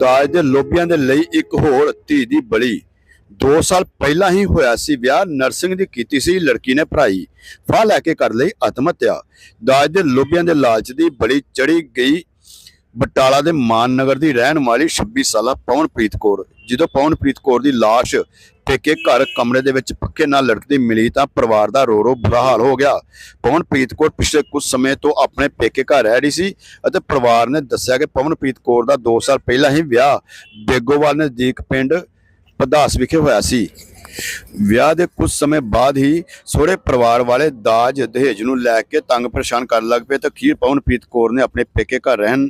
ਦਾਜ ਦੇ ਲੋਭੀਆਂ ਦੇ ਲਈ ਇੱਕ ਹੋਰ ਧੀ ਦੀ ਬਲੀ। 2 ਸਾਲ ਪਹਿਲਾਂ ਹੀ ਹੋਇਆ ਸੀ ਵਿਆਹ ਨਰਸਿੰਗ ਦੀ ਕੀਤੀ ਸੀ ਲੜਕੀ ਨੇ ਭਰਾਈ। ਫਾਹ ਲੈ ਕੇ ਕਰ ਲਈ ਆਤਮ ਹੱਤਿਆ ਦਾਜ ਦੇ ਲੋਭੀਆਂ ਦੇ ਲਾਲਚ ਦੀ ਬਲੀ ਚੜੀ ਗਈ ਬਟਾਲਾ ਦੇ ਮਾਨ ਨਗਰ ਦੀ ਰਹਿਣ ਵਾਲੀ 26 ਸਾਲਾ ਪਵਨਪ੍ਰੀਤ ਕੌਰ। ਜਦੋਂ ਪਵਨਪ੍ਰੀਤ ਕੌਰ ਦੀ ਲਾਸ਼ ਪੇਕੇ ਘਰ ਕਮਰੇ ਦੇ ਵਿੱਚ ਪੱਕੇ ਨਾਲ ਲਟਕਦੀ ਮਿਲੀ ਤਾਂ ਪਰਿਵਾਰ ਦਾ ਰੋ ਰੋ ਬੁਰਾ ਹਾਲ ਹੋ ਗਿਆ। ਪਵਨਪ੍ਰੀਤ ਕੌਰ ਪਿਛਲੇ ਕੁਝ ਸਮੇਂ ਤੋਂ ਆਪਣੇ ਪੇਕੇ ਘਰ ਰਹਿ ਰਹੀ ਸੀ ਅਤੇ ਪਰਿਵਾਰ ਨੇ ਦੱਸਿਆ ਕਿ ਪਵਨਪ੍ਰੀਤ ਕੌਰ ਦਾ 2 ਸਾਲ ਪਹਿਲਾਂ ਹੀ ਵਿਆਹ ਬੇਗੋਵਾਲ ਨਜ਼ਦੀਕ ਪਿੰਡ ਪਦਾਸ ਵਿਖੇ ਹੋਇਆ ਸੀ। ਵਿਆਹ ਦੇ ਕੁਝ ਸਮੇਂ ਬਾਅਦ ਹੀ ਸਹੁਰੇ ਪਰਿਵਾਰ ਵਾਲੇ ਦਾਜ ਦਹੇਜ ਨੂੰ ਲੈ ਕੇ ਤੰਗ ਪਰੇਸ਼ਾਨ ਕਰਨ ਲੱਗ ਪਏ ਤਾਂ ਅਖੀਰ ਪਵਨਪ੍ਰੀਤ ਕੌਰ ਨੇ ਆਪਣੇ ਪੇਕੇ ਘਰ ਰਹਿਣ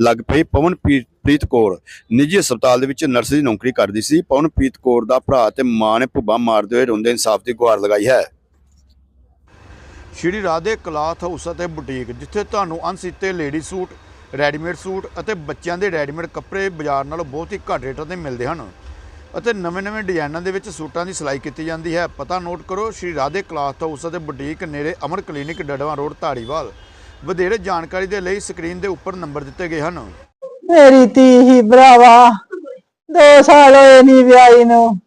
ਲੱਗ ਪਈ। ਪਵਨਪ੍ਰੀਤ ਪ੍ਰੀਤ ਕੌਰ ਨਿੱਜੀ ਹਸਪਤਾਲ ਦੇ ਵਿੱਚ ਨਰਸ ਦੀ ਨੌਕਰੀ ਕਰਦੀ ਸੀ। ਪਵਨਪ੍ਰੀਤ ਕੌਰ ਦਾ ਭਰਾ ਤੇ ਮਾਂ ਨੇ ਭੁੱਬਾ ਮਾਰਦੇ ਹੋਏ ਰੋਂਦੇ ਇਨਸਾਫ ਦੀ ਗੁਹਾਰ ਲਗਾਈ ਹੈ। ਸ਼੍ਰੀ ਰਾਧੇ ਕਲਾਥ ਹਾਊਸ ਅਤੇ ਬੁਟੀਕ, ਜਿੱਥੇ ਤੁਹਾਨੂੰ ਅਣਸੀਤੇ ਲੇਡੀ ਸੂਟ, ਰੈਡੀਮੇਡ ਸੂਟ ਅਤੇ ਬੱਚਿਆਂ ਦੇ ਰੈਡੀਮੇਡ ਕੱਪੜੇ ਬਾਜ਼ਾਰ ਨਾਲੋਂ ਬਹੁਤ ਹੀ ਘੱਟ ਰੇਟਾਂ ਤੇ ਮਿਲਦੇ ਹਨ। ਅਤੇ ਨਵੇਂ-ਨਵੇਂ ਡਿਜ਼ਾਈਨਾਂ ਦੇ ਵਿੱਚ ਸੂਟਾਂ ਦੀ ਸਿਲਾਈ ਕੀਤੀ ਜਾਂਦੀ ਹੈ। ਪਤਾ ਨੋਟ ਕਰੋ, ਸ਼੍ਰੀ ਰਾਧੇ ਕਲਾਥ ਹਾਊਸ ਅਤੇ ਬੁਟੀਕ ਨੇੜੇ ਅਮਰ ਕਲੀਨਿਕ ਡੜਵਾ ਰੋਡ, ਧਾਰੀਵਾਲ। ਵਧੇਰੇ ਜਾਣਕਾਰੀ ਦੇ ਲਈ ਸਕਰੀਨ ਦੇ ਉੱਪਰ ਨੰਬਰ ਦਿੱਤੇ ਗਏ ਹਨ। ਮੇਰੀ ਧੀ ਹੀ ਭਰਾਵਾ, ਦੋ ਸਾਲ ਹੋਏ ਨਹੀਂ ਵਿਆਹੀ ਨੂੰ।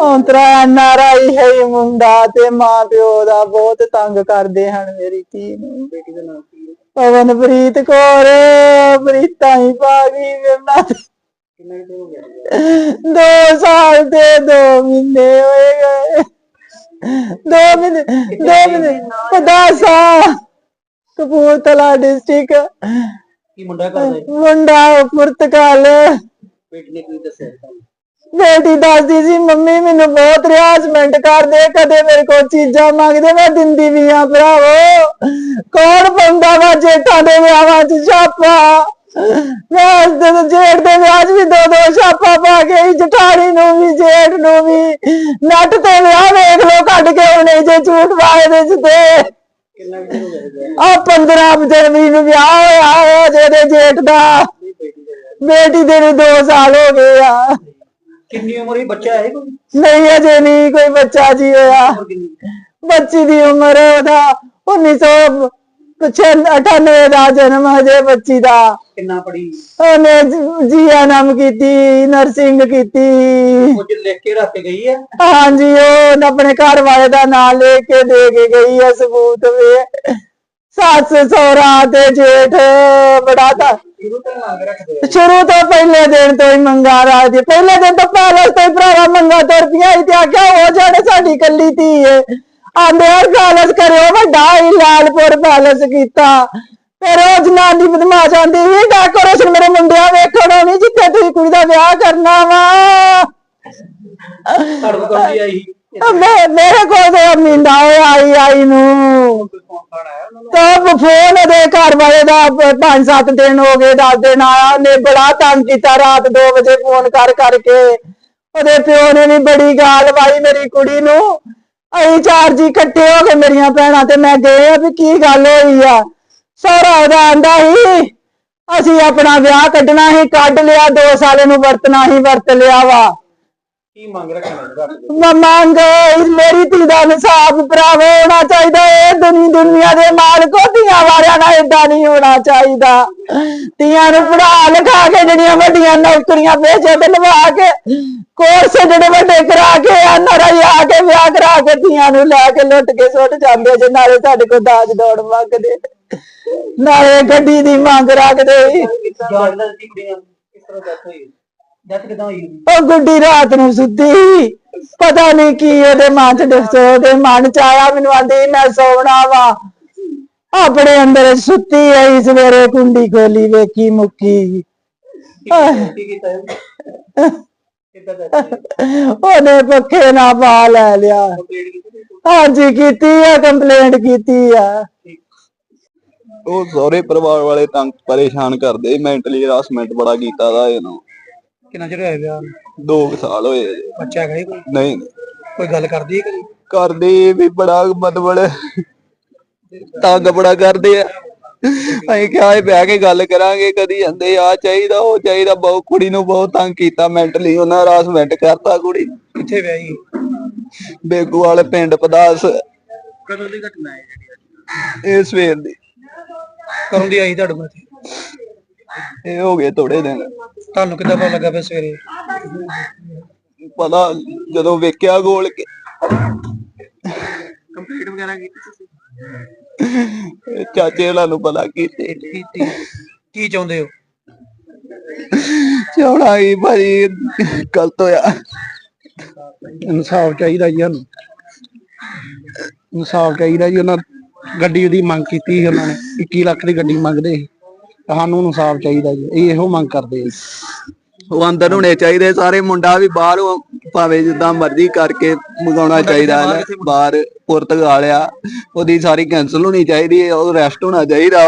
ਔਂਤਰਾ ਨਾਰਾਈ ਹੈ ਮੁੰਡਾ ਤੇ ਮਾਂ ਪਿਓ ਦਾ ਬਹੁਤ ਤੰਗ ਕਰਦੇ ਹਨ ਮੇਰੀ ਧੀ ਨੂੰ। ਪਵਨਪ੍ਰੀਤ ਕੌਰ, ਪ੍ਰੀਤਾਂ ਹੀ ਪਾ ਗਈ ਮੇਰੇ ਨਾਲ ਦੋ ਸਾਲ ਤੇ ਦੋ ਮਹੀਨੇ ਹੋਏ ਗਏ। ਦੋ ਮਹੀਨੇ ਦੋ ਮਹੀਨੇ ਪਦਾਸਾ ਕਪੂਰਥਲਾ ਡਿਸਟ੍ਰਿਕਟ ਕੀ ਮੁੰਡਾ ਕਰਦਾ ਹੈ ਮੁੰਡਾ ਪੁਰਤਗਾਲ। ਬੇਟੀ ਨੇ ਕੀ ਦੱਸਿਆ? ਬੇਟੀ ਦੱਸਦੀ ਸੀ ਮੰਮੀ ਮੈਨੂੰ ਬਹੁਤ ਰਿਆਸਮੈਂਟ ਕਰਦੇ ਕਦੇ ਮੇਰੇ ਕੋਲ ਚੀਜ਼ਾਂ ਮੰਗਦੇ ਮੈਂ ਦਿੰਦੀ ਵੀ ਆ ਭਰਾਵੋ। ਕੌਣ ਪਾਉਂਦਾ ਵਾ ਜੇਠਾਂ ਦੇ ਵਿਆਹਾਂ 'ਚ ਛਾਪਾ? ਮੈਂ ਉਸ ਦਿਨ ਜੇਠ ਦੇ ਵਿਆਹ ਵੀ ਦੋ ਦੋ ਛਾਪਾ ਪਾ ਕੇ ਜਠਾਣੀ ਨੂੰ ਵੀ ਜੇਠ ਨੂੰ ਵੀ। ਨੱਟ ਤੇ ਵਿਆਹ ਵੇਖ ਲੋ ਕੱਢ ਕੇ ਉਹਨੇ ਜੇ ਝੂਠ ਵਾਏ ਦੇ ਚ ਤੇ। ਕਿੰਨਾ ਕੁ ਚਿਰ ਹੋ ਗਿਆ ਇਹਦਾ? ਆ 15 ਜਨਵਰੀ ਨੂੰ ਵਿਆਹ ਹੋਇਆ ਹੋਇਆ ਜਿਹਦੇ ਜੇਠ ਦਾ। ਬੇਟੀ ਦਾ ਨੂੰ 2 ਸਾਲ ਹੋ ਗਏ ਆ। ਕਿੰਨੀ ਉਮਰ ਹੀ ਬੱਚਾ ਹੈ ਕੋਈ? ਨਹੀਂ ਅਜੇ ਨਹੀਂ ਕੋਈ ਬੱਚਾ ਜੀ ਹੋਇਆ। ਬੱਚੀ ਦੀ ਉਮਰ ਉਹਦਾ 1998 ਦਾ ਜਨਮ ਹਜੇ ਬੱਚੀ ਦਾ। ਕਿੰਨਾ ਪੜੀ ਉਹਨੇ ਜੀਐਨਐਮ ਕੀਤੀ ਨਰਸਿੰਗ ਕੀਤੀ। ਕੁਝ ਲਿਖ ਕੇ ਰੱਖ ਕੇ ਗਈ ਹੈ? ਹਾਂਜੀ ਉਹ ਆਪਣੇ ਘਰ ਵਾਲੇ ਦਾ ਨਾਂ ਲੈ ਕੇ ਦੇ ਕੇ ਗਈ ਹੈ ਸਬੂਤ ਵੇ। ਸੱਸ ਸਹੁਰਾ ਤੇ ਜੇਠ ਬੜਾ ਤਾਂ ਸ਼ੁਰੂ ਤੋਂ ਆ। ਪਹਿਲੇ ਦਿਨ ਤੋਂ ਹੀ ਮੰਗਾ ਰਾਜ। ਪਹਿਲੇ ਦਿਨ ਤੋਂ ਪੈਲਸ ਤੋਂ ਹੀ ਭਰਾਵਾ ਮੰਗਾ ਤੁਰ ਪਿਆ ਸੀ ਤੇ ਆਖਿਆ ਉਹ ਜਿਹੜੇ ਸਾਡੀ ਕੱਲੀ ਧੀ ਏ ਆਂਦੇ ਹਰ ਪੈਲਸ ਕਰਿਓ ਵੱਡਾ ਹੀ ਲਾਲਪੁਰ ਪੈਲਸ ਕੀਤਾ। ਫਿਰ ਉਹ ਜਨਾਨੀ ਬਦਮਾਸ਼ ਆਂਦੀ ਵੀ ਡੈਕੋਰੇਸ਼ਨ ਮੇਰੇ ਮੁੰਡਿਆਂ ਵੇਖਣੋ ਨਹੀਂ ਜਿੱਥੇ ਤੁਸੀਂ ਕੁੜੀ ਦਾ ਵਿਆਹ ਕਰਨਾ ਵਾ। ਕੌਣ ਆਈ? ਮੈਂ ਮੇਰੇ ਕੋਲ ਤੇ ਹੋਇਆ ਆਈ ਆਈ ਨੂੰ। ਨੂੰ ਤਾਂ ਫੋਨ ਉਹਦੇ ਘਰ ਵਾਲੇ ਦਾ 5-7 ਦਿਨ ਹੋ ਗਏ 10 ਦਿਨ ਆਇਆ ਉਹਨੇ ਬੜਾ ਤੰਗ ਕੀਤਾ ਰਾਤ 2 ਵਜੇ ਫੋਨ ਕਰ ਕਰਕੇ। ਉਹਦੇ ਪਿਓ ਨੇ ਵੀ ਬੜੀ ਗਾਲ ਪਾਈ ਮੇਰੀ ਕੁੜੀ ਨੂੰ। ਅਸੀਂ ਚਾਰ ਜੀ ਇਕੱਠੇ ਹੋ ਕੇ ਮੇਰੀਆਂ ਭੈਣਾਂ ਤੇ ਮੈਂ ਗਏ ਆ ਵੀ ਕੀ ਗੱਲ ਹੋਈ ਆ। ਸਹੁਰਾ ਉਹਦਾ ਆਂਦਾ ਸੀ ਅਸੀਂ ਆਪਣਾ ਵਿਆਹ ਕੱਢਣਾ ਸੀ ਕੱਢ ਲਿਆ 2 ਸਾਲ ਨੂੰ ਵਰਤਣਾ ਹੀ ਵਰਤ ਲਿਆ ਵਾ। ਕੀ ਮੰਗ ਰੱਖਣਾ ਰੱਖ ਦਿਓ। ਮੈਂ ਮੰਗ ਮੇਰੀ ਧੀ ਦਾ ਇਨਸਾਫ ਭਰਾਵੋ ਹੋਣਾ ਚਾਹੀਦਾ ਇਹ ਦੁਨੀ ਦੁਨੀਆ ਦੇ ਮਾਲਕੋ ਧੀਆਂ ਵਾਲਿਆਂ ਨਾਲ ਏਦਾਂ ਨਹੀਂ ਹੋਣਾ ਚਾਹੀਦਾ। ਧੀਆਂ ਨੂੰ ਪੜਾ ਲਿਖਾ ਕੇ ਜਿਹੜੀਆਂ ਵੱਡੀਆਂ ਨੌਕਰੀਆਂ ਭੇਜੇ ਤੇ ਲਵਾ ਕੇ ਕੋਰਸ ਜਿਹੜੇ ਵੱਡੇ ਕਰਾ ਕੇ ਨਰਾਈ ਆ ਕੇ ਵਿਆਹ ਕਰਾ ਕੇ ਧੀਆਂ ਨੂੰ ਲੈ ਕੇ ਲੁੱਟ ਕੇ ਸੁੱਟ ਜਾਂਦੇ ਜੇ ਨਾਲੇ ਸਾਡੇ ਕੋਲ ਦਾਜ ਦੌੜ ਮੰਗਦੇ। ਨਾਲੇ ਗੱਡੀ ਦੀ ਮੰਗ ਰੱਖਦੇ ਸੀ ਕੁੜੀਆਂ ਕਿਸ ਤਰ੍ਹਾਂ ਡੈਥ ਹੋਈ? ਡੈਥ ਕਿਦਾਂ ਹੋਈ? ਉਹਦੀ? ਉਹ ਗੁੱਡੀ ਰਾਤ ਨੂੰ ਸੁੱਤੀ। ਪਤਾ ਨਹੀਂ ਕੀ ਉਹਦੇ ਮਨ ਚ ਦੱਸੋ ਉਹਦੇ ਮਨ ਚ ਆਇਆ ਮੈਨੂੰ ਆਂਦੀ ਮੈਂ ਸੌਣਾ ਵਾ। ਆਪਣੇ ਅੰਦਰ ਸੁੱਤੀ ਆਈ ਸਵੇਰੇ ਕੁੰਡੀ ਖੋਲੀ ਵੇਖੀ ਮੁੱਕੀ। ਉਹਨੇ ਪੱਖੇ ਨਾਲ ਪਾ ਲੈ ਲਿਆ? ਹਾਂਜੀ ਕੀਤੀ ਆ ਕੰਪਲੇਂਟ ਕੀਤੀ ਆ। ਉਹ ਸਹੁਰੇ ਪਰਿਵਾਰ ਵਾਲੇ ਤੰਗ ਪਰੇਸ਼ਾਨ ਕਰਦੇ ਮੈਂਟਲੀ ਹਰਾਸਮੈਂਟ ਬੜਾ ਕੀਤਾ ਦਾ ਇਹਨੂੰ ਕਿੰਨਾ ਚਿਰ ਹੋਇਆ ਵਿਆਹ ਨੂੰ? 2 ਸਾਲ ਹੋਏ। ਬੱਚਾ ਹੈਗਾ ਕੋਈ ਨਹੀਂ ਕੋਈ ਗੱਲ ਕਰਦੀ ਹੈ ਕਦੀ ਕਰਦੇ ਵੀ ਬੜਾ ਮਤਲਬ ਤੰਗ ਬੜਾ ਕਰਦੇ ਆ ਅਸੀਂ ਕਿਹਾ ਇਹ ਬਹਿ ਕੇ ਗੱਲ ਕਰਾਂਗੇ ਕਦੀ ਜਾਂਦੇ ਆ ਚਾਹੀਦਾ ਉਹ ਚਾਹੀਦਾ ਬਹੁਤ ਕੁੜੀ ਨੂੰ ਬਹੁਤ ਤੰਗ ਕੀਤਾ ਮੈਂਟਲੀ ਉਹਨਾਂ ਹਰਾਸਮੈਂਟ ਕਰਤਾ ਕੁੜੀ ਨੂੰ। ਕਿੱਥੇ ਵਿਆਹੀ ਬੇਗੂ ਵਾਲੇ ਪਿੰਡ ਪਦਾਸ ਕਦੋਂ ਦੀ ਘਟਨਾ ਹੈ ਜਿਹੜੀ? ਇਹ ਸਵੇਰ ਦੀ ਕਦੋਂ ਦੀ ਆਈ ਤੁਹਾਡੇ ਕੋਲ ਇੱਥੇ? ਇਹ ਹੋ ਗਏ ਥੋੜੇ ਦਿਨ। ਤੁਹਾਨੂੰ ਕਿੱਦਾਂ ਪਤਾ ਲੱਗਾ ਫਿਰ ਸਵੇਰੇ? ਪਤਾ ਜਦੋਂ ਵੇਖਿਆ ਗੋਲ ਕੇ। ਕੰਪਲੀਟ ਵਗੈਰਾ ਕੀਤੀ ਤੁਸੀਂ? ਚਾਚੇ ਹੋਣਾ ਨੂੰ ਪਤਾ ਕੀਤੇ। ਕੀਤੀ। ਕੀ ਚਾਹੁੰਦੇ ਹੋ? ਚੌੜਾ ਹੀ ਭਾਜੀ ਗਲਤ ਹੋਇਆ। ਇਨਸਾਫ ਚਾਹੀਦਾ ਜੀ ਸਾਨੂੰ। ਇਨਸਾਫ ਚਾਹੀਦਾ ਜੀ ਉਹਨਾਂ ਗੱਡੀ ਦੀ ਮੰਗ ਕੀਤੀ ਸੀ ਉਹਨਾਂ ਨੇ 21 ਲੱਖ ਦੀ ਗੱਡੀ ਮੰਗਦੇ ਸੀ ਸਾਨੂੰ ਇਨਸਾਫ ਚਾਹੀਦਾ ਜੀ ਇਹ ਇਹੋ ਮੰਗ ਕਰਦੇ ਆ। ਉਹ ਅੰਦਰ ਹੋਣੇ ਚਾਹੀਦੇ ਸਾਰੇ ਮੁੰਡਾ ਵੀ ਬਾਹਰ ਭਾਵੇਂ ਜਿੱਦਾਂ ਮਰਜ਼ੀ ਕਰਕੇ ਮੰਗਾਉਣਾ ਚਾਹੀਦਾ ਹੈ ਬਾਹਰ ਪੁਰਤਗਾਲ ਆ ਉਹਦੀ ਸਾਰੀ ਕੈਨਸਲ ਹੋਣੀ ਚਾਹੀਦੀ ਹੈ ਉਹ ਰੈਸਟ ਹੋਣਾ ਚਾਹੀਦਾ